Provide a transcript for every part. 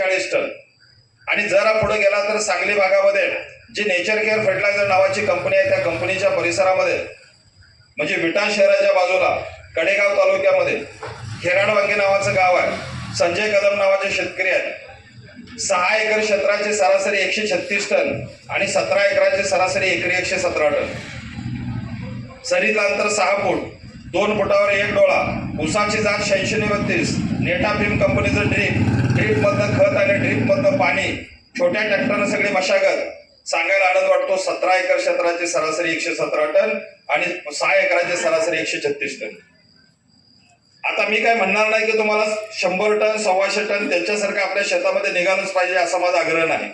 एक्केचाळीस टन. आणि जरा पुढे गेला तर सांगली भागामध्ये जी नेचर केअर फर्टिलायझर नावाची कंपनी आहे त्या कंपनीच्या परिसरामध्ये म्हणजे विटाण शहराच्या बाजूला कडेगाव तालुक्यामध्ये खेराडवांगी नावाचं गाव आहे संजय कदम नावाचे शेतकरी आहेत. सहा एकर क्षेत्राचे सरासरी एकशे छत्तीस टन आणि सतरा एकराचे सरासरी एकरी एकशे सतरा टन. सरीतलं अंतर सहा फूट दोन फुटावर एक डोळा उसाची जात शहाऐंशी बत्तीस नेटा फिल्म कंपनीचं ड्रीप ड्रीपमधनं खत आणि ड्रीपमधनं पाणी छोट्या ट्रॅक्टरनं सगळी मशागत. सांगायला आनंद वाटतो सतरा एकर क्षेत्राचे सरासरी एकशे सतरा टन आणि सहा एकराचे सरासरी एकशे छत्तीस टन. आता मी काय म्हणणार नाही की तुम्हाला शंभर टन सव्वाशे टन त्याच्यासारखं आपल्या शेतामध्ये निघालंच पाहिजे असा माझा आग्रह नाही.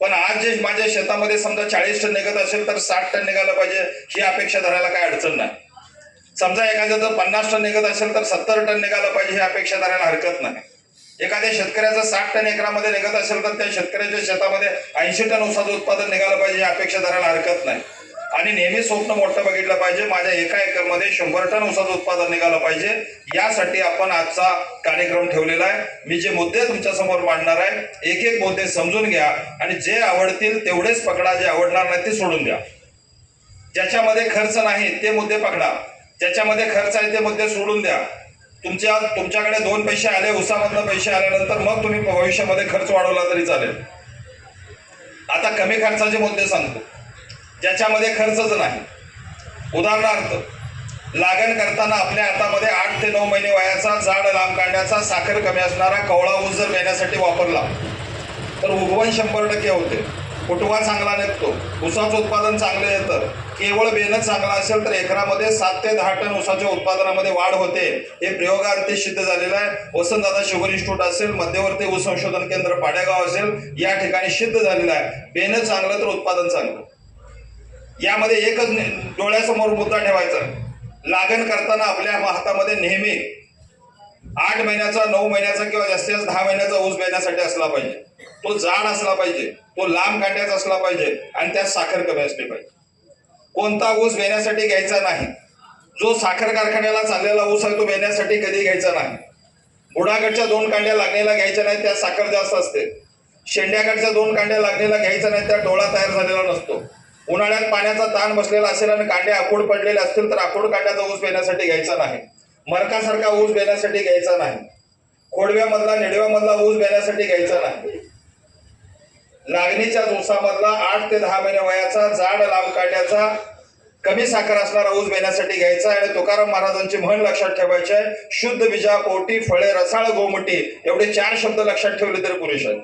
पण आज जे माझ्या शेतामध्ये समजा चाळीस टन निघत असेल तर साठ टन निघालं पाहिजे ही अपेक्षा धरायला काय अडचण नाही. समजा एखाद्या जर पन्नास टन निघत असेल तर सत्तर टन निघालं पाहिजे ही अपेक्षा धरायला हरकत नाही. एखाद्या शेतकऱ्याचं साठ टन एकरामध्ये निघत असेल तर त्या शेतकऱ्याच्या शेतामध्ये ऐंशी टन ऊसाचं उत्पादन निघालं पाहिजे ही अपेक्षा धरायला हरकत नाही. आणि नेहमी स्वप्न मोठं बघितलं पाहिजे माझ्या एका एकरमध्ये शंभर टन ऊसाचं उत्पादन निघालं पाहिजे यासाठी आपण आजचा कार्यक्रम ठेवलेला आहे. मी जे मुद्दे तुमच्यासमोर मांडणार आहे एक एक मुद्दे समजून घ्या आणि जे आवडतील तेवढेच पकडा जे आवडणार नाही ते सोडून द्या. ज्याच्यामध्ये खर्च नाही ते मुद्दे पकडा. ज्याच्यामध्ये खर्च आहे ते मुद्दे सोडून द्या. तुमच्या तुमच्याकडे दोन पैसे आले उसामधनं पैसे आल्यानंतर मग तुम्ही भविष्यामध्ये खर्च वाढवला तरी चालेल. आता कमी खर्चाचे मुद्दे सांगतो. ज्याच्यामध्ये खर्चच नाही. उदाहरणार्थ लागण करताना आपल्या हातामध्ये आठ ते नऊ महिने वयाचा झाड लांब काढण्याचा साखर कमी असणारा कवळा ऊस जर घेण्यासाठी वापरला तर उगवण शंभर टक्के होते. कुटुंबा चांगला निघतो. ऊसाचं उत्पादन चांगलं येतं. केवळ बेणं चांगला असेल तर एकरामध्ये सात ते दहा टन ऊसाच्या उत्पादनामध्ये वाढ होते. हे प्रयोगार्थी सिद्ध झालेलं आहे. वसंतदादा शुगर इन्स्टिट्यूट असेल मध्यवर्ती ऊस संशोधन केंद्र पाडेगाव असेल या ठिकाणी सिद्ध झालेलं आहे. बेणं चांगलं तर उत्पादन चांगलं. यामध्ये एकच डोळ्यासमोर मुद्दा ठेवायचा. लागण करताना आपल्या हातामध्ये नेहमी आठ महिन्याचा नऊ महिन्याचा किंवा जास्तीत जास्त दहा महिन्याचा ऊस बेण्यासाठी असला पाहिजे. तो जाड असला पाहिजे. तो लांब कांड्याचा असला पाहिजे. आणि त्यात साखर कमी असली पाहिजे. कोणता ऊस बेण्यासाठी घ्यायचा नाही. जो साखर कारखान्याला चाललेला ऊस आहे तो बेण्यासाठी कधी घ्यायचा नाही. बुडागडच्या दोन कांड्या लागलेला घ्यायच्या नाही त्यात साखर जास्त असते. शेंड्याकडच्या दोन कांड्या लागलेला घ्यायचा नाही त्या डोळा तयार झालेला नसतो. उन्हाळ्यात पाण्याचा ताण बसलेला असेल आणि कांडे आखूड पडलेले असतील तर आखूड कांड्याचा ऊस बेण्यासाठी घ्यायचा नाही. मरकासारखा ऊस बेण्यासाठी घ्यायचा नाही. खोडव्यामधला निडव्यामधला ऊस बेण्यासाठी घ्यायचा नाही. लागणीच्या दिवसामधला आठ ते दहा महिने वयाचा जाड लांब काट्याचा कमी साखर असणारा ऊस बेण्यासाठी घ्यायचा आहे. आणि तुकाराम महाराजांची म्हण लक्षात ठेवायची आहे. शुद्ध बीजा पोटी फळे रसाळ गोमटी एवढे चार शब्द लक्षात ठेवले तरी पुरुष आहे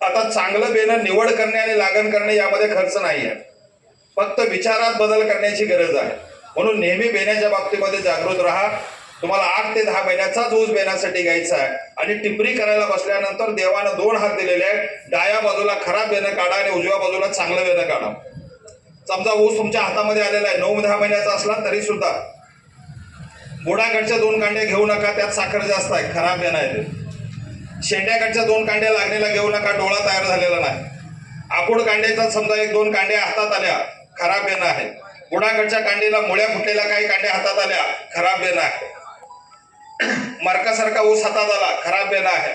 आता चांगलं बेणं निवड करणे आणि लागण करणे यामध्ये खर्च नाही आहे. फक्त विचारात बदल करण्याची गरज आहे. म्हणून नेहमी बेण्याच्या बाबतीमध्ये जागृत राहा. तुम्हाला आठ ते दहा महिन्याचाच ऊस बेण्यासाठी घ्यायचा आहे. आणि टिपरी करायला बसल्यानंतर देवानं दोन हात दिलेले आहेत. डाव्या बाजूला खराब बेणं काढा आणि उजव्या बाजूला चांगलं बेणं काढा. समजा ऊस तुमच्या हातामध्ये आलेला आहे. नऊ दहा महिन्याचा असला तरी सुद्धा. बुडाकडच्या दोन कांड्या घेऊ नका त्यात साखर जास्त आहे. खराब बेणं आहे ते शेंड्याकडच्या दोन कांड्या लागलेला घेऊ नका डोळा तयार झालेला नाही. आकुड कांड्याचा समजा एक दोन कांड्या हातात आल्या खराब बेणं आहे. बुडाकडच्या कांडीला मुळ्या फुटलेल्या काही कांड्या हातात आल्या खराब बेणं आहे. मरकासारखा ऊस हातात आला खराब बेणं आहे.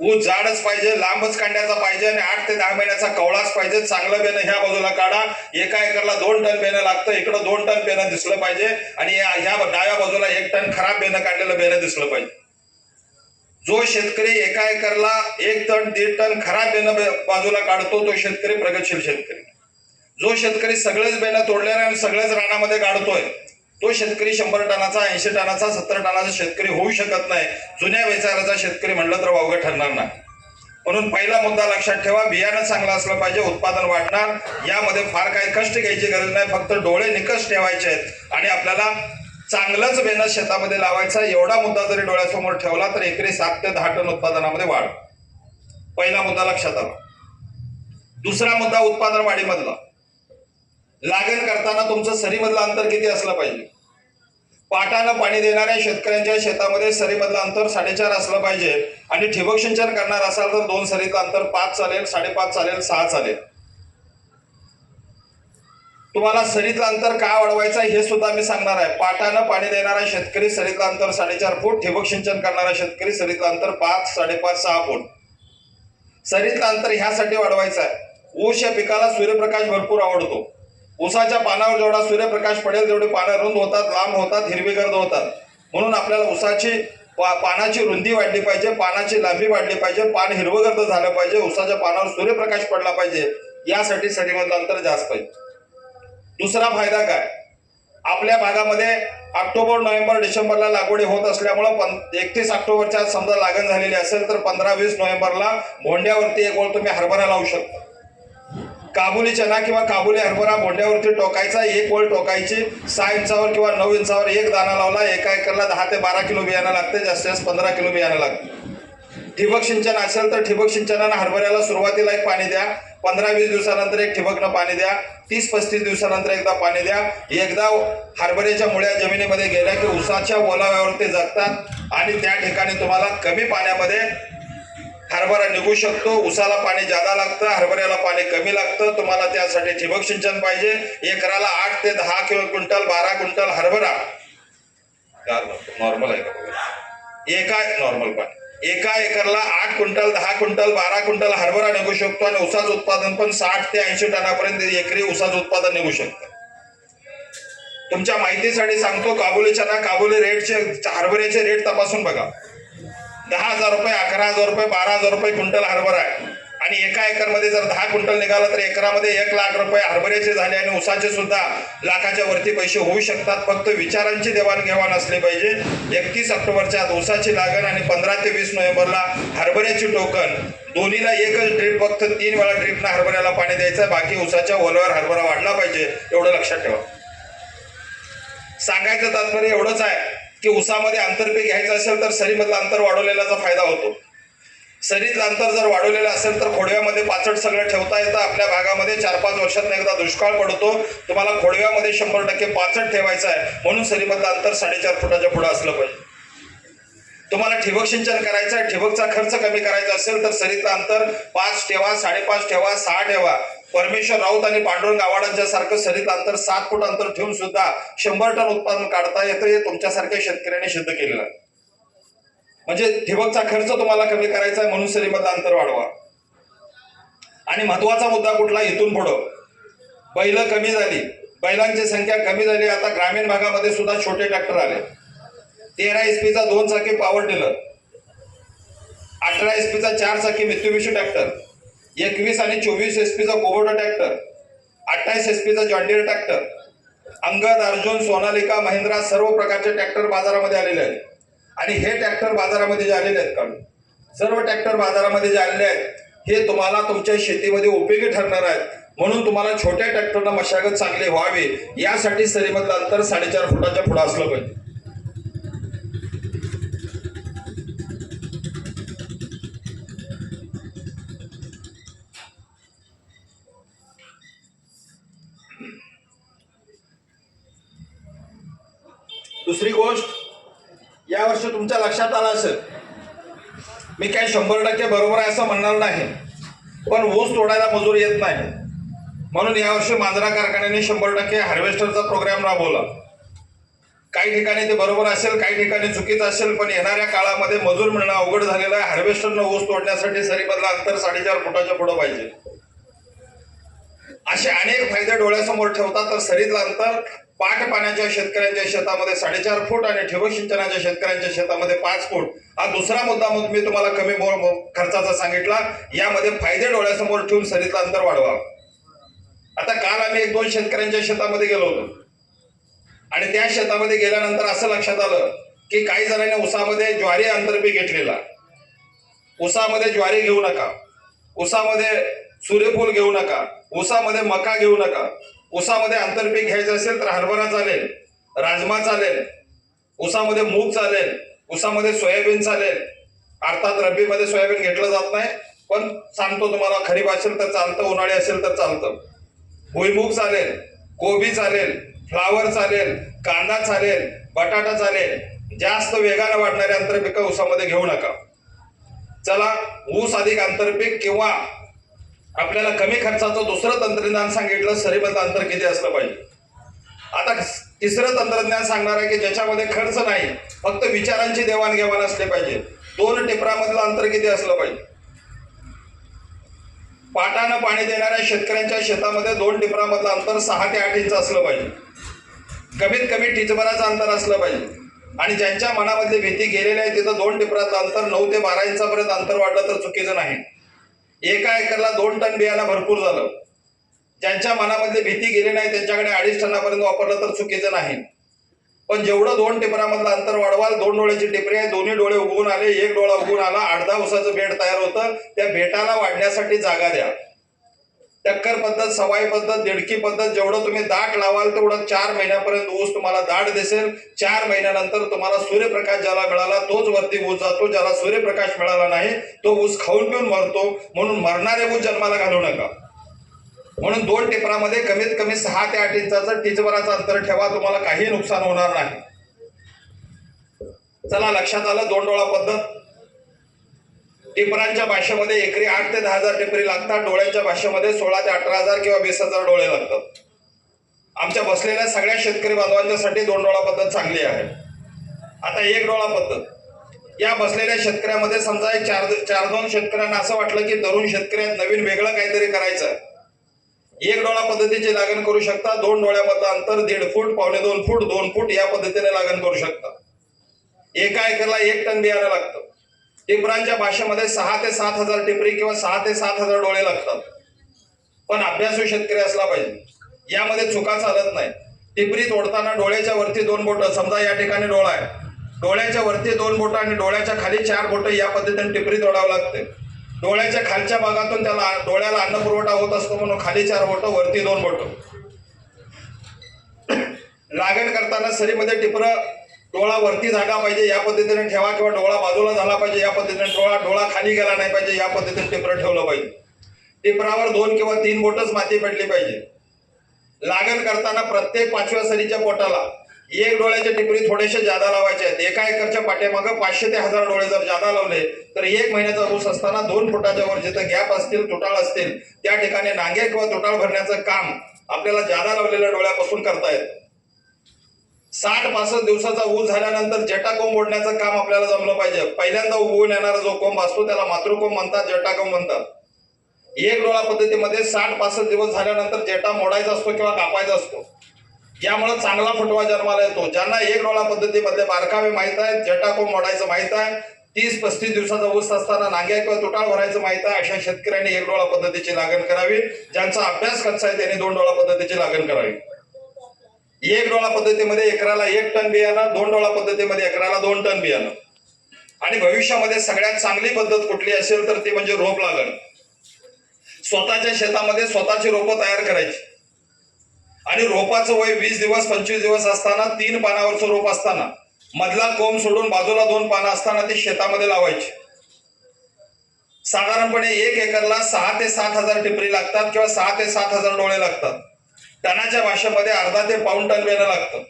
ऊस जाडच पाहिजे लांबच कांड्याचा पाहिजे आणि आठ ते दहा महिन्याचा कवळाच पाहिजे. चांगलं बेणं ह्या बाजूला काढा. एका एकरला दोन टन बेणं लागतं. इकडं दोन टन बेणं दिसलं पाहिजे आणि ह्या डाव्या बाजूला एक टन खराब बेणं काढलेलं बेणं दिसलं पाहिजे. जो शेतकरी एका एकरला एक टन दीड टन खराब बेणं बाजूला काढतो तो शेतकरी प्रगतशील शेतकरी. जो शेतकरी सगळेच बेणं तोडलेला आणि सगळेच रानामध्ये काढतोय तो शेतकरी शंभर टनाचा ऐंशी टनाचा सत्तर टनाचा शेतकरी होऊ शकत नाही. जुन्या विचाराचा शेतकरी म्हणलं तर वावगं ठरणार नाही. म्हणून पहिला मुद्दा लक्षात ठेवा बियाणं चांगलं असलं पाहिजे उत्पादन वाढणार. यामध्ये फार काही कष्ट घ्यायची गरज नाही फक्त डोळे निकष ठेवायचे आहेत. आणि आपल्याला चांगलंच बेनस शेतामध्ये लावायचा एवढा मुद्दा जरी डोळ्यासमोर ठेवला तर एकरी सात ते दहा टन उत्पादनामध्ये वाढ. पहिला मुद्दा लक्षात आला. दुसरा मुद्दा उत्पादन वाढीमधला. लागण करताना तुमचं सरीमधलं अंतर किती असलं पाहिजे? पाटानं पाणी देणाऱ्या शेतकऱ्यांच्या शेतामध्ये सरीमधलं अंतर साडेचार असलं पाहिजे आणि ठिबक सिंचन करणार असाल तर दोन सरीतलं अंतर पाच चालेल साडेपाच चालेल सहा चालेल. तुम्हाला सरीतलं अंतर का वाढवायचं आहे हे सुद्धा मी सांगणार आहे. पाटानं पाणी देणारा शेतकरी सरीतलं अंतर साडेचार फूट ठिबक सिंचन करणारा शेतकरी सरीतलं अंतर पाच साडेपाच सहा फूट. सरीतलं अंतर ह्यासाठी वाढवायचं आहे. ऊस या पिकाला सूर्यप्रकाश भरपूर आवडतो. उसाच्या पानावर जेवढा सूर्यप्रकाश पडेल तेवढे पानं रुंद होतात लांब होतात हिरवीगर्द होतात. म्हणून आपल्याला उसाची पा पानाची रुंदी वाढली पाहिजे पानाची लांबी वाढली पाहिजे पान हिरवगर्द झालं पाहिजे उसाच्या पानावर सूर्यप्रकाश पडला पाहिजे यासाठी सरीमधलं अंतर जास्त पाहिजे दुसरा फायदा काय? आपल्या भागामध्ये ऑक्टोबर नोव्हेंबर डिसेंबरला लागवडी होत असल्यामुळं पं एकतीस ऑक्टोबरच्या समजा लागण झालेली असेल तर पंधरा वीस नोव्हेंबरला भोंड्यावरती एक ओळ तुम्ही हरभरा लावू शकता. काबुली चना किंवा काबुली हरभरा भोंड्यावरती टोकायचा एक वळ टोकायची सहा इंचावर किंवा नऊ इंचावर एक दाना लावला एका एकरला दहा ते बारा किलो बियाणं लागते जास्तीत जास्त पंधरा किलो बियाणं लागते. ठिबक सिंचन असेल तर ठिबक सिंचनानं हरभऱ्याला सुरुवातीला एक पाणी द्या पंधरा वीस दिवसानंतर एक ठिबकनं पाणी द्या तीस पस्तीस दिवसानंतर एकदा पाणी द्या. एकदा हरभऱ्याच्या मुळ्या जमिनीमध्ये गेल्या की उसाच्या ओलाव्यावरती जगतात आणि त्या ठिकाणी तुम्हाला कमी पाण्यामध्ये हरभरा निघू शकतो उसाला पाणी जादा लागतं हरभऱ्याला पाणी कमी लागतं. तुम्हाला त्यासाठी ठिबक सिंचन पाहिजे. एकराला आठ ते दहा किलो क्विंटल बारा क्विंटल हरभरा. नॉर्मल आहे का? एका नॉर्मल पाणी. एका एकरला आठ क्विंटल दहा क्विंटल बारा क्विंटल हरभरा निघू शकतो आणि उसाचं उत्पादन पण साठ ते ऐंशी टनापर्यंत एकरी उसाचं उत्पादन निघू शकतं. तुमच्या माहितीसाठी सांगतो काबुली चना काबुली रेटचे हरभऱ्याचे रेट तपासून बघा. दहा हजार रुपये अकरा हजार रुपये बारा हजार रुपये क्विंटल हरभरा आहे. आणि एका एकरमध्ये जर दहा क्विंटल निघाला तर एकरामध्ये एक लाख रुपये हरभऱ्याचे झाले आणि उसाचे सुद्धा लाखाच्या वरती पैसे होऊ शकतात. फक्त विचारांची देवाणघेवाण असली पाहिजे. एकतीस ऑक्टोबरच्या आत उसाची लागण आणि पंधरा ते वीस नोव्हेंबरला हरभऱ्याची टोकन. दोन्हीला एकच ड्रीप फक्त तीन वेळा ड्रीपनं हरभऱ्याला पाणी द्यायचं. बाकी उसाच्या ओलावर हरभरा वाढला पाहिजे एवढं लक्षात ठेवा. सांगायचं तात्पर्य एवढंच आहे. की उसामध्ये आंतरपीक घ्यायचं असेल तर सरीमधलं अंतर वाढवलेल्याचा फायदा होतो. सरीतलं अंतर जर वाढवलेलं असेल तर खोडव्यामध्ये पाचट सगळं ठेवता येतं. आपल्या भागामध्ये चार पाच वर्षात एकदा दुष्काळ पडतो. तुम्हाला खोडव्यामध्ये शंभर टक्के पाचट ठेवायचं आहे. म्हणून सरीमधलं अंतर साडेचार फुटाच्या पुढे असलं पाहिजे. तुम्हाला ठिबक सिंचन करायचं आहे ठिबकचा खर्च कमी करायचा असेल तर सरिता अंतर पाच ठेवा साडेपाच ठेवा सहा ठेवा. परमेश्वर राऊत आणि पांडुरंग आव्हाडांच्या सारखं सरीत अंतर सात फूट अंतर ठेवून सुद्धा शंभर टन उत्पादन काढता येतं हे तुमच्यासारख्या शेतकऱ्यांनी सिद्ध केलेलं म्हणजे ठिबकचा खर्च तुम्हाला कमी करायचा आहे म्हणून सरीमधलं अंतर वाढवा. आणि महत्त्वाचा मुद्दा कुठला? इथून पुढं. बैल कमी झाली. बैलांची संख्या कमी झाली. आता ग्रामीण भागामध्ये सुद्धा छोटे ट्रॅक्टर आले. तेरा एस पीचा दोन चाकी पॉवर टिलर अठरा एस पीचा चार चाकी मित्सुबिशी ट्रॅक्टर एकवीस आणि चोवीस एस पीचा कोबोटा ट्रॅक्टर अठ्ठावीस एस पीचा John Deere tractor Angad Arjun Sonalika Mahindra सर्व प्रकारचे ट्रॅक्टर बाजारामध्ये आलेले आहेत. आणि हे ट्रॅक्टर बाजारामध्ये जे आलेले आहेत कारण सर्व ट्रॅक्टर बाजारामध्ये जे आलेले आहेत हे तुम्हाला तुमच्या शेतीमध्ये उपयोगी ठरणार आहेत. म्हणून तुम्हाला छोट्या ट्रॅक्टरनं मशागत चांगली व्हावी. यासाठी सरीमधलं अंतर साडेचार फुटाच्या पुढं असलं पाहिजे. दुसरी गोष्ट यावर्षी तुमच्या लक्षात आलं असेल मी काय शंभर टक्के बरोबर आहे असं म्हणणार नाही पण ऊस तोडायला मजूर येत नाही. म्हणून यावर्षी मांजरा कारखान्याने शंभर टक्के हार्वेस्टरचा प्रोग्राम राबवला. काही ठिकाणी ते बरोबर असेल काही ठिकाणी चुकीचं असेल पण येणाऱ्या काळामध्ये मजूर मिळणं अवघड झालेलं आहे. हार्वेस्टरनं ऊस तोडण्यासाठी सरीमधलं अंतर साडेचार फुटाच्या पुढं पाहिजे. असे अनेक फायदे डोळ्यासमोर ठेवतात तर सरीतलं अंतर पाण्याच्या शेतकऱ्यांच्या शेतामध्ये साडेचार फूट आणि ठिबक सिंचनाच्या शेतकऱ्यांच्या शेतामध्ये पाच फूट. हा दुसरा मुद्दा मग मी तुम्हाला कमी खर्चाचा सांगितला. यामध्ये फायदे डोळ्यासमोर ठेवून सरीतलं अंतर वाढवा. आता काल आम्ही एक दोन शेतकऱ्यांच्या शेतामध्ये गेलो होतो. आणि त्या शेतामध्ये गेल्यानंतर असं लक्षात आलं की काही जणांनी उसामध्ये ज्वारी आंतरपी घेतलेला. उसामध्ये ज्वारी घेऊ नका. उसामध्ये सूर्यफूल घेऊ नका. उसामध्ये मका घेऊ नका. ऊसामध्ये आंतरपीक घ्यायचं असेल तर हरभरा चालेल राजमा चालेल ऊसामध्ये मूग चालेल ऊसामध्ये सोयाबीन चालेल. अर्थात रब्बीमध्ये सोयाबीन घेतलं जात नाही पण सांगतो तुम्हाला खरीप असेल तर चालतं उन्हाळी असेल तर चालतं. भुईमुग चालेल कोबी चालेल फ्लावर चालेल कांदा चालेल बटाटा चालेल. जास्त वेगानं वाढणारे आंतरपिकं ऊसामध्ये घेऊ नका. चला ऊस अधिक आंतरपीक किंवा आपल्याला कमी खर्चाचं दुसरं तंत्रज्ञान सांगितलं सरीबद्ध अंतर किती असलं पाहिजे? आता तिसरं तंत्रज्ञान सांगणार आहे की ज्याच्यामध्ये खर्च नाही फक्त विचारांची देवाणघेवाण असली पाहिजे. दोन टिपरामधलं अंतर किती असलं पाहिजे? पाटानं पाणी देणाऱ्या शेतकऱ्यांच्या शेतामध्ये दोन टिपरामधलं अंतर सहा ते आठ इंच असलं पाहिजे. कमीत कमी टिचभराचं अंतर असलं पाहिजे. आणि ज्यांच्या मनामधली भीती गेलेली आहे तिथं दोन टिपराचं अंतर नऊ ते बारा इंचापर्यंत अंतर वाढलं तर चुकीचं नाही. एका एकरला दोन टन बियाणं भरपूर झालं. ज्यांच्या मनामध्ये भीती गेली नाही त्यांच्याकडे अडीच टनापर्यंत वापरलं तर चुकीचं नाही. पण जेवढं दोन टिपरामधलं अंतर वाढवाल दोन डोळ्याची टिपरी आहे दोन्ही डोळे उगवून आले एक डोळा उगवून आला अर्धा उसाचं बेड तयार होतं. त्या बेटाला वाढण्यासाठी जागा द्या. टक्कर पद्धत सवाई पद्धत दिडकी पद्धत जेवढं तुम्ही दाट लावाल तेवढं चार महिन्यापर्यंत ऊस तुम्हाला दाट दिसेल. चार महिन्यानंतर तुम्हाला सूर्यप्रकाश ज्याला मिळाला तोच वरती ऊस जातो. ज्याला सूर्यप्रकाश मिळाला नाही तो ऊस खाऊन पिऊन मरतो. म्हणून मरणारे ऊस जन्माला घालू नका. म्हणून दोन टिपरामध्ये कमीत कमी सहा ते आठ इंचाचं टिचभराचं अंतर ठेवा. तुम्हाला काही नुकसान होणार नाही. चला लक्षात आलं दोन डोळा पद्धत? टिपरांच्या भाषेमध्ये एकरी आठ ते दहा हजार टिपरी लागतात. डोळ्यांच्या भाषेमध्ये सोळा ते अठरा हजार किंवा वीस हजार डोळे लागतात. आमच्या बसलेल्या सगळ्या शेतकरी बांधवांच्यासाठी दोन डोळा पद्धत चांगली आहे. आता एक डोळा पद्धत. या बसलेल्या शेतकऱ्यामध्ये समजा एक चार चार दोन शेतकऱ्यांना असं वाटलं की तरुण शेतकऱ्यात नवीन वेगळं काहीतरी करायचं आहे. एक डोळा पद्धतीची लागण करू शकता दोन डोळ्यामधलं अंतर दीड फूट पावणे दोन फूट दोन फूट या पद्धतीने लागण करू शकता एका एकरला एक टन बियाणं लागतं. टिपरांच्या भाषेमध्ये सहा ते सात हजार टिपरी किंवा सहा ते सात हजार डोळे लागतात. पण अभ्यासू शेतकरी असला पाहिजे यामध्ये चुका चालत नाही. टिपरी तोडताना डोळ्याच्या वरती दोन बोटं समजा या ठिकाणी डोळा आहे. डोळ्याच्या वरती दोन बोटं आणि डोळ्याच्या खाली चार बोटं या पद्धतीने टिपरी तोडावं लागते. डोळ्याच्या खालच्या भागातून त्याला डोळ्याला अन्न पुरवठा होत असतो म्हणून खाली चार बोटं वरती दोन बोटं. लागण करताना सरीमध्ये टिपरं डोळा वरती झाला पाहिजे या पद्धतीने ठेवा किंवा डोळा बाजूला झाला पाहिजे या पद्धतीने डोळा डोळा खाली गेला नाही पाहिजे या पद्धतीने टिपरं ठेवलं पाहिजे. टिपरावर दोन किंवा तीन बोटच माती पडली पाहिजे. लागण करताना प्रत्येक पाचव्या सरीच्या पोटाला एक डोळ्याच्या टिपरी थोडेसे जादा लावायचे आहेत. एका एकरच्या पाठीमागं पाचशे ते हजार डोळे जर जादा लावले तर एक महिन्याचा ऊस असताना दोन फुटाच्या वर जिथं गॅप असतील तुटाळ असतील त्या ठिकाणी नांगे किंवा तुटाळ भरण्याचं काम आपल्याला जादा लावलेल्या डोळ्यापासून करता येतं. साठ पासष्ट दिवसाचा ऊस झाल्यानंतर जटा कोंब ओढण्याचं काम आपल्याला जमलं पाहिजे. पहिल्यांदा उगवून येणारा जो कोंब असतो त्याला मातृकोंब म्हणतात जटा कोंब म्हणतात. एक डोळा पद्धतीमध्ये साठ पासष्ट दिवस झाल्यानंतर जेटा मोडायचा असतो किंवा कापायचा असतो. यामुळे चांगला फुटवा जन्माला येतो. ज्यांना एक डोळा पद्धतीमधले बारकावे माहीत आहेत जटा कोंब मोडायचं माहीत आहे तीस पस्तीस दिवसाचा ऊस असताना नांग्या किंवा तुटाळ भरायचं माहीत आहे अशा शेतकऱ्यांनी एक डोळा पद्धतीची लागण करावी. ज्यांचा अभ्यास कच्चा आहे त्यांनी दोन डोळा पद्धतीची लागण करावी. एक डोळा पद्धतीमध्ये एकराला एक टन बियाणं दोन डोळा पद्धतीमध्ये एकराला दोन टन बियाणं. आणि भविष्यामध्ये सगळ्यात चांगली पद्धत कुठली असेल तर ती म्हणजे रोप लागण. स्वतःच्या शेतामध्ये स्वतःची रोपं तयार करायची. आणि रोपाचं वय वीस दिवस पंचवीस दिवस असताना तीन पानावरचं रोप असताना मधला कोंब सोडून बाजूला दोन पानं असताना ती शेतामध्ये लावायची. साधारणपणे एक एकरला सहा ते सात हजार टिपरी लागतात किंवा सहा ते सात हजार डोळे लागतात. टनाच्या भाषेमध्ये अर्धा ते पाऊण टन बेणं लागतं.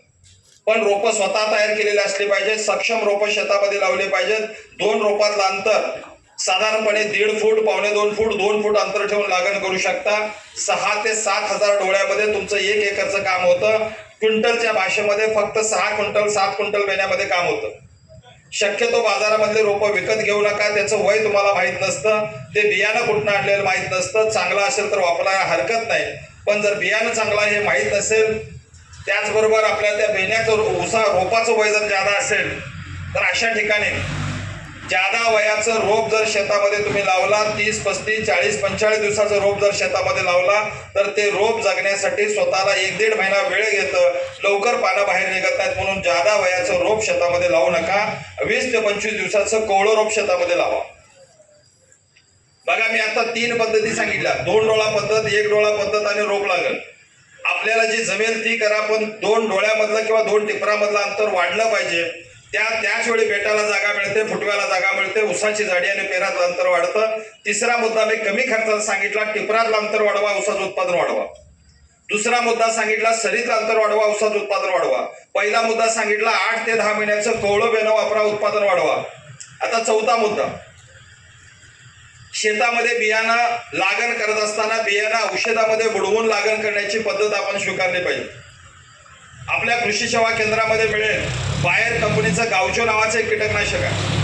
पण रोपं स्वतः तयार केलेली असली पाहिजेत सक्षम रोपं शेतामध्ये लावले पाहिजेत. दोन रोपातलं अंतर साधारणपणे दीड फूट पावणे दोन फूट दोन फूट अंतर ठेवून लागण करू शकता. सहा ते सात हजार डोळ्यामध्ये तुमचं एक एकरचं काम होतं. क्विंटलच्या भाषेमध्ये फक्त सहा क्विंटल सात क्विंटल वेण्यामध्ये काम होतं. शक्यतो बाजारामधले रोपं विकत घेऊ नका त्याचं वय तुम्हाला माहीत नसतं. ते बियाणं कुठनं आणलेलं माहीत नसतं. चांगलं असेल तर वापरायला हरकत नाही. पण जर बियाणं चांगलं हे माहीत नसेल त्याचबरोबर आपल्या त्या बेण्याचं उसा रोपाचं वय जर जादा असेल तर अशा ठिकाणी जादा वयाचं रोप जर शेतामध्ये तुम्ही लावला तीस पस्तीस चाळीस पंचेचाळीस दिवसाचं रोप जर शेतामध्ये लावला तर ते रोप जगण्यासाठी स्वतःला एक दीड महिना वेळ घेतं लवकर पानं बाहेर निघत नाहीत म्हणून जादा वयाचं रोप शेतामध्ये लावू नका वीस ते पंचवीस दिवसाचं कोवळं रोप शेतामध्ये लावा. बघा मी आता तीन पद्धती सांगितल्या. दोन डोळा पद्धत एक डोळा पद्धत आणि रोप लागल आपल्याला जी जमेल ती करा पण दोन डोळ्यामधलं किंवा दोन टिपरामधलं अंतर वाढलं पाहिजे. त्या त्याच वेळी बेटाला जागा मिळते फुटव्याला जागा मिळते उसाची झाडी आणि पेरातलं अंतर वाढतं. तिसरा मुद्दा मी कमी खर्चात सांगितला टिपरातलं अंतर वाढवा उसाचं उत्पादन वाढवा. दुसरा मुद्दा सांगितला सरीतलं अंतर वाढवा उसाचं उत्पादन वाढवा. पहिला मुद्दा सांगितला आठ ते दहा महिन्याचं कोवळं बेनं वापरा उत्पादन वाढवा. आता चौथा मुद्दा. शेतामध्ये बियाणं लागण करत असताना बियाणं औषधामध्ये बुडवून लागण करण्याची पद्धत आपण स्वीकारली पाहिजे. आपल्या कृषी सेवा केंद्रामध्ये मिळेल बाहेर कंपनीचं गावचो नावाचं एक कीटकनाशक आहे.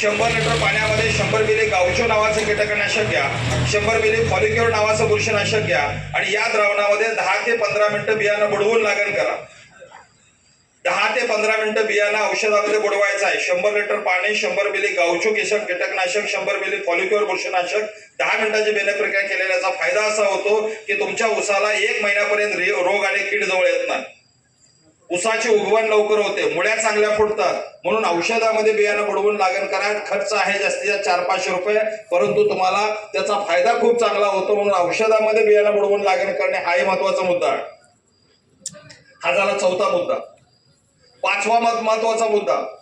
शंभर लिटर पाण्यामध्ये शंभर मिली गावचो नावाचं कीटकनाशक घ्या शंभर मिली फॉलिक्युअर नावाचं बुरशीनाशक घ्या आणि या द्रावणामध्ये दहा ते पंधरा मिनटं बियाणं बुडवून लागण करा. दहा ते पंधरा मिनिटं बियाणं औषधामध्ये बुडवायचं आहे. शंभर लिटर पाणी शंभर मिली गावचू केशक कीटकनाशक शंभर मिली फॉलिक्युअर बुरशीनाशक. दहा मिनिटाची बेनप्रक्रिया केलेल्याचा फायदा असा होतो की तुमच्या उसाला एक महिन्यापर्यंत रोग आणि कीड जवळ येत नाही. उसाची उगवण लवकर होते. मुळ्या चांगल्या फुटतात. म्हणून औषधामध्ये बियाणं बुडवून लागण करा. खर्च आहे जास्तीत जास्त चार पाचशे रुपये. परंतु तुम्हाला त्याचा फायदा खूप चांगला होतो. म्हणून औषधामध्ये बियाणं बुडवून लागण करणे हाही महत्त्वाचा मुद्दा आहे. हा झाला चौथा मुद्दा. पाचवा महत्त्वाचा मुद्दा.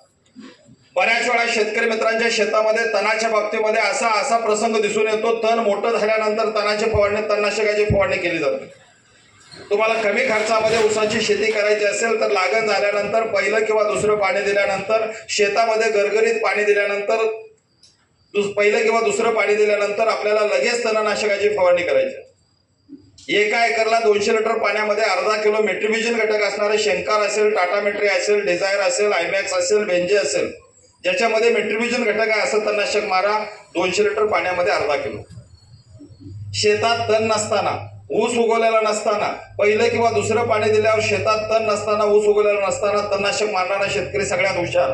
बऱ्याच वेळा शेतकरी मित्रांच्या शेतामध्ये तणाच्या बाबतीमध्ये असा असा प्रसंग दिसून येतो तण मोठं झाल्यानंतर तणाची फवारणी तणनाशकाची फवारणी केली जाते. तुम्हाला कमी खर्चामध्ये ऊसाची शेती करायची असेल तर लागण झाल्यानंतर पहिलं किंवा दुसरं पाणी दिल्यानंतर शेतामध्ये गरगरीत पाणी दिल्यानंतर दुस- पहिलं किंवा दुसरं पाणी दिल्यानंतर आपल्याला लगेच तणनाशकाची फवारणी करायची. एका एकरला दोनशे लिटर पाण्यामध्ये अर्धा किलो मेट्रिबिजन घटक असणारे शंकर असेल टाटा मेट्री असेल डिझायर असेल आयमॅक्स असेल बेंजे असेल ज्याच्यामध्ये मेट्रिबिजन घटक आहे असं तणनाशक मारा दोनशे लिटर पाण्यामध्ये अर्धा किलो. शेतात तण नसताना ऊस उगवलेला नसताना पहिलं किंवा दुसरं पाणी दिल्यावर शेतात तण नसताना ऊस उगवलेला नसताना तणनाशक मारणारा शेतकरी सगळ्यात हुशार.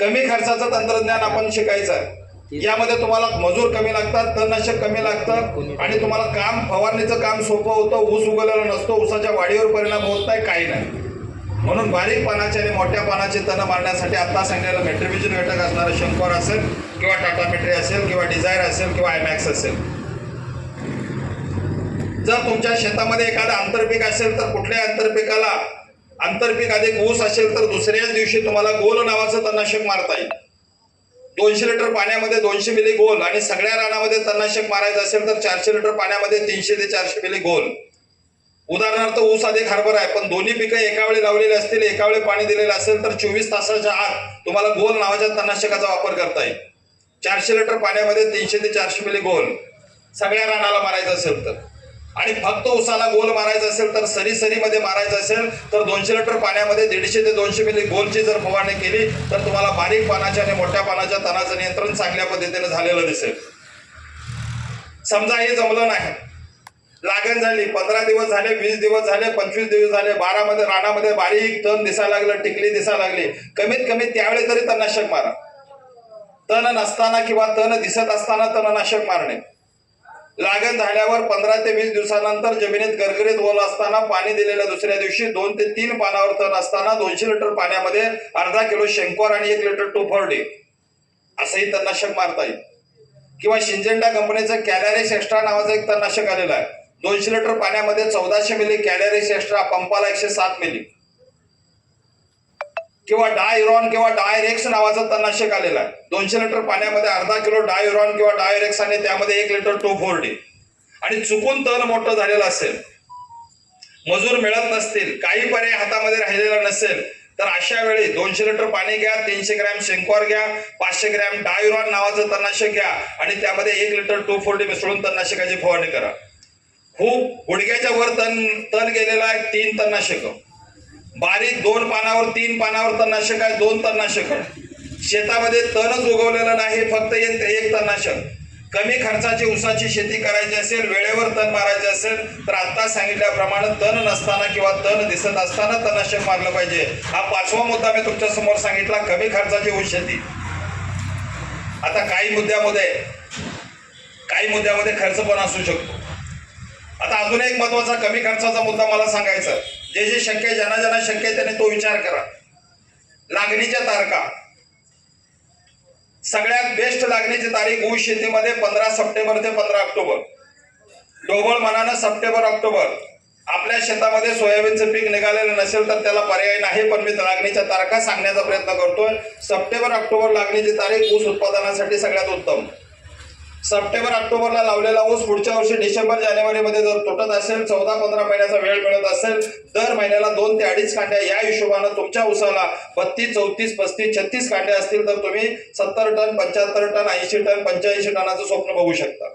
कमी खर्चाचं तंत्रज्ञान आपण शिकायचं आहे. यामध्ये तुम्हाला मजूर कमी लागतात तणनाशक कमी लागतं आणि तुम्हाला काम फवारणीचं काम सोपं होतं ऊस उगवलेला नसतो ऊसाच्या वाढीवर परिणाम होत नाही काही नाही. म्हणून बारीक पानाचे आणि मोठ्या पानाचे तण मारण्यासाठी आता सांगलेलं मेट्रिबिजन घटक असणारं शंकर असेल किंवा टाटा मेट्री असेल किंवा डिझायर असेल किंवा आयमॅक्स असेल. जर तुमच्या शेतामध्ये एखादं आंतरपीक असेल तर कुठल्याही आंतरपिकाला आंतरपीक अधिक ऊस असेल तर दुसऱ्याच दिवशी तुम्हाला गोल नावाचं तणनाशक मारता येईल. दोनशे लिटर पाण्यामध्ये दोनशे मिली गोल आणि सगळ्या रानामध्ये तणनाशक मारायचं असेल तर चारशे लिटर पाण्यामध्ये तीनशे ते चारशे मिली गोल. उदाहरणार्थ ऊस अधिक हरभरा आहे पण दोन्ही पिकं एका वेळी लावलेली असतील एका वेळी पाणी दिलेलं असेल तर चोवीस तासाच्या आत तुम्हाला गोल नावाच्या तणनाशकाचा वापर करता येईल. चारशे लिटर पाण्यामध्ये तीनशे ते चारशे मिली गोल. सगळ्या रानाला मारायचं असेल तर. आणि फक्त उसाला गोल मारायचं असेल तर सरी सरीमध्ये मारायचं असेल तर दोनशे लिटर पाण्यामध्ये दीडशे ते दोनशे मिली गोलची जर फवारणी केली तर तुम्हाला बारीक पानाच्या आणि मोठ्या पानाच्या तणाचं नियंत्रण चांगल्या पद्धतीने झालेलं दिसेल. समजा हे जमलं नाही. लागण झाली पंधरा दिवस झाले वीस दिवस झाले पंचवीस दिवस झाले बारामध्ये रानामध्ये बारीक तण दिसायला लागलं टिकली दिसायला लागली. कमीत कमी त्यावेळी तरी तणनाशक मारा. तण नसताना किंवा तण दिसत असताना तणनाशक मारणे. लागण झाल्यावर पंधरा ते वीस दिवसानंतर जमिनीत गरगरीत ओल असताना पाणी दिलेल्या दुसऱ्या दिवशी दोन ते तीन पानावर तण असताना दोनशे लिटर पाण्यामध्ये अर्धा किलो शेंकॉर आणि एक लिटर टोफर्डे असंही तणनाशक मारता येईल. किंवा शिंजेंडा कंपनीचं कॅलॅरिस एक्स्ट्रा नावाचं एक तणनाशक आलेलं आहे. दोनशे लिटर पाण्यामध्ये चौदाशे मिली कॅलॅरिस एक्स्ट्रा पंपाला एकशे सात मिली. किंवा डायरॉन किंवा डायरेक्स नावाचा तणनाशक आलेला आहे. दोनशे लिटर पाण्यामध्ये अर्धा किलो डायरॉन किंवा डायरेक्स आणि त्यामध्ये एक लिटर टू फोर्डी आणि चुकून तण मोठं झालेलं असेल मजूर मिळत नसतील काही पर्याय हातामध्ये राहिलेला नसेल तर अशा वेळी दोनशे लिटर पाणी घ्या तीनशे ग्रॅम शेंकॉर घ्या पाचशे ग्रॅम डायरॉन नावाचं तणनाशक घ्या आणि त्यामध्ये एक लिटर टू फोर्टी मिसळून तणनाशकाची फवारणी करा. खूप गुडघ्याच्या वर तण तण गेलेला आहे तीन तणनाशक. बारीक दोन पानावर तीन पानावर तणनाशक आहे दोन तणनाशक शेतामध्ये तणच उगवलेलं नाही फक्त एक एक तणनाशक. कमी खर्चाची ऊसाची शेती करायची असेल वेळेवर तण मारायचे असेल तर आता सांगितल्याप्रमाणे तण नसताना किंवा तण दिसत असताना तणनाशक मारलं पाहिजे. हा पाचवा मुद्दा मी तुमच्यासमोर सांगितला कमी खर्चाची ऊस शेती. आता काही मुद्द्यामध्ये काही मुद्द्यामध्ये खर्च पण असू शकतो. आता अजून एक महत्त्वाचा कमी खर्चाचा मुद्दा मला सांगायचा जे जे शक्य आहे, ज्यांना ज्यांना शक्य आहे त्याने तो विचार करा. लागणीच्या तारखा. सगळ्यात बेस्ट लागणीची तारीख ऊस शेतीमध्ये पंधरा सप्टेंबर ते पंधरा ऑक्टोबर. ढोबळ मनानं सप्टेंबर ऑक्टोबर. आपल्या शेतामध्ये सोयाबीनचं पीक निघालेलं नसेल तर त्याला पर्याय नाही पण मी लागणीच्या तारखा सांगण्याचा प्रयत्न करतोय. सप्टेंबर ऑक्टोबर लागणीची तारीख ऊस उत्पादनासाठी सगळ्यात उत्तम. सप्टेंबर ऑक्टोबरला लावलेला ऊस पुढच्या वर्षी डिसेंबर जानेवारीमध्ये जर तुटत असेल चौदा पंधरा महिन्याचा वेळ मिळत असेल दर महिन्याला दोन ते अडीच कांड्या या हिशोबानं तुमच्या ऊसाला बत्तीस चौतीस पस्तीस छत्तीस कांड्या असतील तर तुम्ही सत्तर टन पंच्याहत्तर टन ऐंशी टन पंच्याऐंशी टनाचं स्वप्न बघू शकता.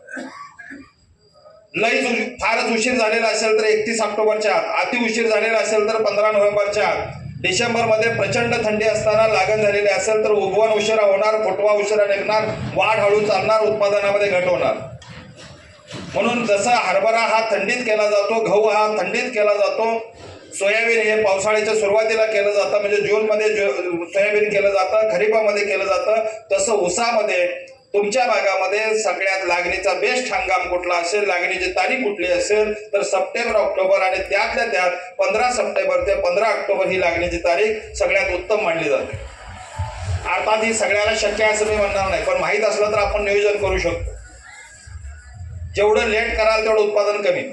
लईच फारच उशीर झालेला असेल तर एकतीस ऑक्टोबरच्या आत अति उशीर झालेला असेल तर पंधरा नोव्हेंबरच्या आत. डिसेंबरमध्ये प्रचंड थंडी असताना लागण झालेली असेल तर उगवण उशिरा होणार फुटवा उशिरा निघणार वाढ हळू चालणार उत्पादनामध्ये घट होणार. म्हणून जसा हरभरा हा थंडीत केला जातो गहू हा थंडीत केला जातो सोयाबीन हे पावसाळ्याच्या सुरुवातीला केलं जातं म्हणजे जूनमध्ये जो- सोयाबीन केलं जातं खरीपामध्ये केलं जातं तसं ऊसामध्ये तुमच्या भागामध्ये सगळ्यात लागणीचा बेस्ट हंगाम कुठला असेल लागणीची तारीख कुठली असेल तर सप्टेंबर ऑक्टोबर आणि त्यातल्या त्यात पंधरा सप्टेंबर ते पंधरा ऑक्टोबर ही लागणीची तारीख सगळ्यात उत्तम मानली जाते. अर्थात ही सगळ्याला शक्य आहे असं मी म्हणणार नाही पण माहीत असलं तर आपण नियोजन करू शकतो. जेवढं लेट कराल तेवढं उत्पादन कमी.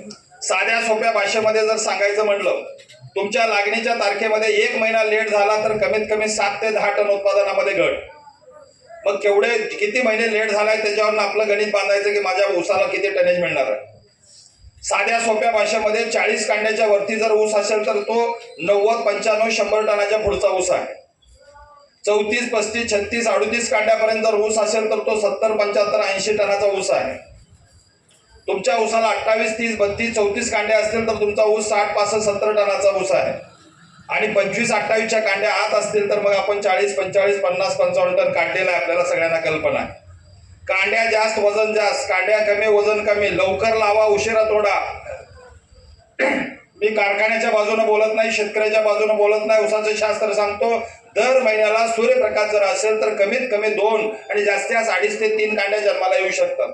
साध्या सोप्या भाषेमध्ये जर सांगायचं म्हटलं तुमच्या लागणीच्या तारखेमध्ये एक महिना लेट झाला तर कमीत कमी सात ते दहा टन उत्पादनामध्ये घट. मग केवढे किती महिने लेट झालाय त्याच्यावर आपलं गणित बांधायचं की माझ्या ऊसाला किती टनेज मिळणार आहे? साध्या सोप्या भाषेमध्ये चाळीस कांड्याच्या वरती जर ऊस असेल तर तो नव्वद पंच्याण्णव शंभर टनाच्या पुढचा ऊस आहे. चौतीस पस्तीस छत्तीस अडतीस कांड्यापर्यंत जर ऊस असेल तर तो सत्तर पंच्याहत्तर ऐंशी टनाचा ऊस आहे. तुमच्या ऊसाला अठ्ठावीस तीस बत्तीस चौतीस कांड्या असतील तर तुमचा ऊस साठ पासष्ट सत्तर टनाचा ऊस आहे. आणि पंचवीस अठ्ठावीसच्या कांड्या आत असतील तर मग आपण चाळीस पंचेचाळीस पन्नास पंचावन्न टन काढलेला आहे आपल्याला सगळ्यांना कल्पना आहे. कांड्या जास्त वजन जास्त कांड्या कमी वजन कमी लवकर लावा उशिरा तोडा. मी कारखान्याच्या बाजूने बोलत नाही शेतकऱ्याच्या बाजूने बोलत नाही उसाचं शास्त्र सांगतो. दर महिन्याला सूर्यप्रकाश जर असेल तर कमीत कमी दोन आणि जास्तीत जास्त अडीच ते तीन कांड्या जन्माला येऊ शकतात.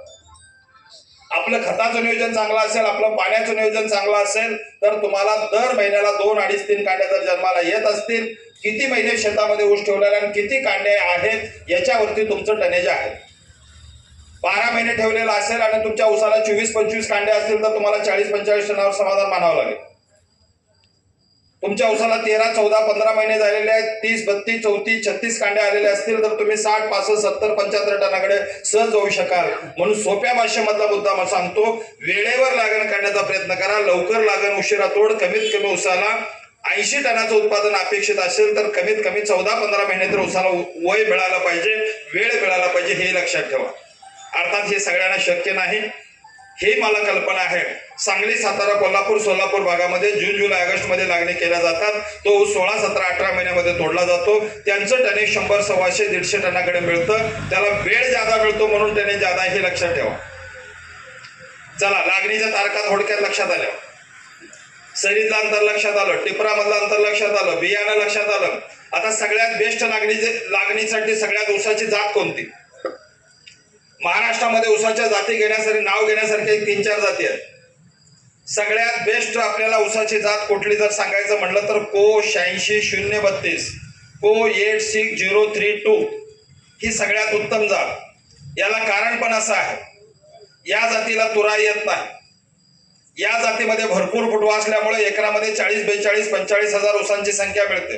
आपलं खताचं नियोजन चांगलं असेल आपलं पाण्याचं नियोजन चांगलं असेल तर तुम्हाला दर महिन्याला दोन अडीच तीन कांड्या जर जन्माला येत असतील किती महिने शेतामध्ये ऊस ठेवलेला आणि किती कांडे आहेत याच्यावरती तुमचं टनेज आहे. बारा महिने ठेवलेलं असेल आणि तुमच्या ऊसाला चोवीस पंचवीस कांडे असतील तर तुम्हाला चाळीस पंचेचाळीस टनावर समाधान मानावं लागेल. तुमच्या ऊसाला तेरा चौदा पंधरा महिने झालेले आहेत. तीस बत्तीस चौतीस छत्तीस कांड्या आलेले असतील तर तुम्ही साठ पासष्ट सत्तर पंच्याहत्तर टनाकडे सहज जाऊ शकाल. म्हणून सोप्या भाषेमधला मुद्दा मला सांगतो वेळेवर लागण करण्याचा प्रयत्न करा लवकर लागण उशिरा तोड कमीत कमी उसाला ऐंशी टनाचं उत्पादन अपेक्षित असेल तर कमीत कमी चौदा पंधरा महिने तर उसाला वय मिळालं पाहिजे वेळ मिळाला पाहिजे हे लक्षात ठेवा. अर्थात हे सगळ्यांना शक्य नाही. हे मला कल्पना आहे. सांगली सातारा कोल्हापूर सोलापूर भागामध्ये जून जुलै ऑगस्टमध्ये लागणी केल्या जातात. तो ऊस सोळा सतरा अठरा महिन्यामध्ये तोडला जातो. त्यांचं टने शंभर सव्वाशे दीडशे टनाकडे मिळतं. त्याला वेळ जादा मिळतो म्हणून टने जादा हे लक्षात ठेवा. चला लागणीच्या तारखा थोडक्यात लक्षात आल्या. सरीतलं अंतर लक्षात आलं टिपरामधलं अंतर लक्षात आलं बियाणं लक्षात आलं. आता सगळ्यात बेस्ट लागणीचे लागणीसाठी सगळ्यात ऊसाची जात कोणती? महाराष्ट्रामध्ये ऊसाच्या जाती घेण्यासाठी नाव घेण्यासारखे तीन चार जाती आहेत. सगळ्यात बेस्ट आपल्याला ऊसाची जात कुठली जर सांगायचं म्हटलं तर को शहाऐंशी शून्य बत्तीस Co eight six zero three two ही सगळ्यात उत्तम जात. याला कारण पण असं आहे. या जातीला तुरा येत नाही. या जातीमध्ये भरपूर फुटवा असल्यामुळे एकरामध्ये चाळीस बेचाळीस पंचेचाळीस हजार उसांची संख्या मिळते.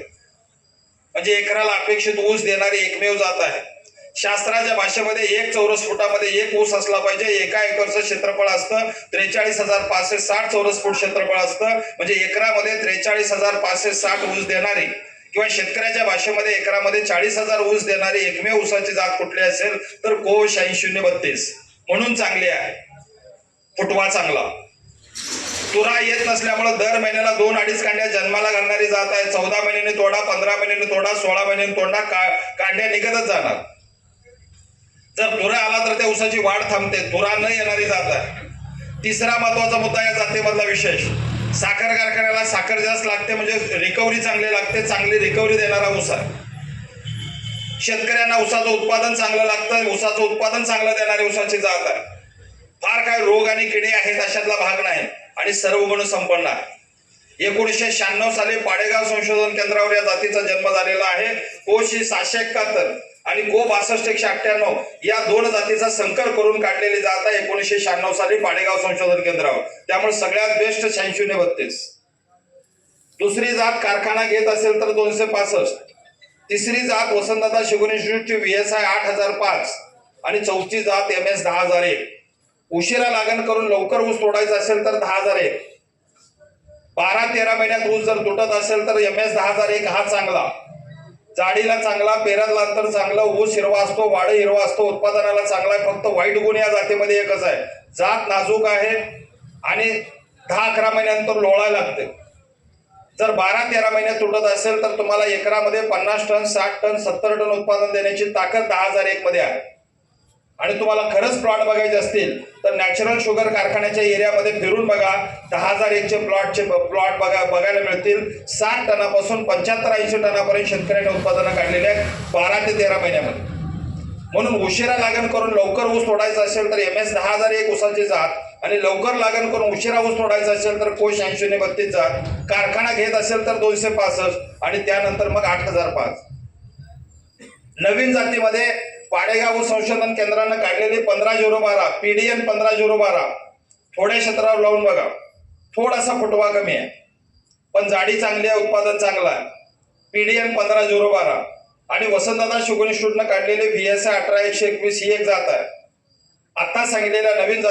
म्हणजे एकराला अपेक्षित ऊस देणारी एकमेव जात आहे. शास्त्राच्या भाषेमध्ये एक चौरस फुटामध्ये एक ऊस असला पाहिजे एका एकरचं क्षेत्रफळ असतं त्रेचाळीस हजार पाचशे साठ चौरस फूट क्षेत्रफळ असतं. म्हणजे एकरामध्ये त्रेचाळीस हजार पाचशे साठ ऊस देणारी किंवा शेतकऱ्याच्या भाषेमध्ये एकरामध्ये चाळीस हजार ऊस देणारी एकमेव ऊसाची जात कुठली असेल तर को शहाऐंशी शून्य बत्तीस. म्हणून चांगली आहे. फुटवा चांगला. तुरा येत नसल्यामुळे दर महिन्याला दोन अडीच कांड्या जन्माला घालणारी जात आहे. चौदा महिन्याने तोडा पंधरा महिन्याने तोडा सोळा महिन्याने तोडा का कांड्या निघतच जाणार. जर तुरा आला तर त्या ऊसाची वाढ थांबते. तुरा न येणारी जात आहे. तिसरा महत्त्वाचा मुद्दा या जातीमधला विशेष. साखर कारखान्याला साखर जास्त लागते म्हणजे रिकव्हरी चांगली लागते चांगली रिकव्हरी देणारा ऊस आहे. शेतकऱ्यांना ऊसाचं उत्पादन चांगलं लागतं ऊसाचं उत्पादन चांगलं देणारी ऊसाची जात आहे. फार काय रोग आणि किडे आहेत अशातला भाग नाही आणि सर्व गुण संपन्न आहे. एकोणीसशे शहाण्णव साली पाडेगाव संशोधन केंद्रावर या जातीचा जन्म झालेला आहे. कोशी सहाशे एकाहत्तर आणि गो बासष्ट एकशे अठ्ठ्याण्णव या दोन जातीचा संकर करून काढलेली जात आहे एकोणीसशे शहाण्णव साली पाडेगाव संशोधन केंद्रावर. त्यामुळे सगळ्यात बेस्ट शहाऐंशी बत्तीस. दुसरी जात कारखाना घेत असेल तर दोनशे पासष्ट. तिसरी जात वसंतदादा शिगुण इन्स्टिट्यूटची व्ही एस आय आठ हजार पाच आणि चौथी जात एम एस दहा हजार एक. उशिरा लागण करून लवकर ऊस तोडायचा असेल तर दहा हजार एक. बारा तेरा महिन्यात ऊस जर तुटत असेल तर एम एस दहा हजार एक हा चांगला. जाडीला चांगला पेराला तर चांगलं ऊस हिरवा असतो वाढ हिरवा असतो उत्पादनाला चांगला आहे फक्त वाईट गुण या जातीमध्ये एकच आहे. जात नाजूक आहे आणि दहा अकरा महिन्यानंतर लोळा लागते. जर बारा तेरा महिन्यात तुटत असेल तर तुम्हाला एकरामध्ये पन्नास टन साठ टन सत्तर टन उत्पादन देण्याची ताकद दहा हजार एकमध्ये आहे. आणि तुम्हाला खरंच प्लॉट बघायचे असतील तर नॅचरल शुगर कारखान्याच्या एरियामध्ये फिरून बघा. दहा हजार एकचे प्लॉटचे प्लॉट बघा बघायला मिळतील. साठ टनापासून पंच्याहत्तर ऐंशी टनापर्यंत शेतकऱ्यांनी उत्पादनं काढलेले आहेत बारा ते तेरा महिन्यामध्ये. म्हणून उशिरा लागण करून लवकर ऊस तोडायचा असेल तर एम एस दहा हजार एक ऊसाची जात आणि लवकर लागण करून उशिरा ऊस तोडायचा असेल तर कोश ऐंशी ने बत्तीस जात. कारखाना घेत असेल तर दोनशे पासष्ट आणि त्यानंतर मग आठ हजार पाच. नवीन जातीमध्ये पाडेगाव संशोधन केंद्रानं काढलेली पंधरा झिरो बारा पीडीएन पंधरा झिरो बारा. थोड्या क्षेत्रावर लावून बघा. थोडासा फुटवा कमी आहे. पण जाडी चांगली आहे उत्पादन चांगलं आहे. पीडीएन पंधरा झिरो बारा. आणि वसंतदादा शुगर इन्स्टिट्यूटनं काढलेले व्ही एस आय अठरा एकशे एकवीस ही एक जात आहे. आता सांगितलेल्या नवीन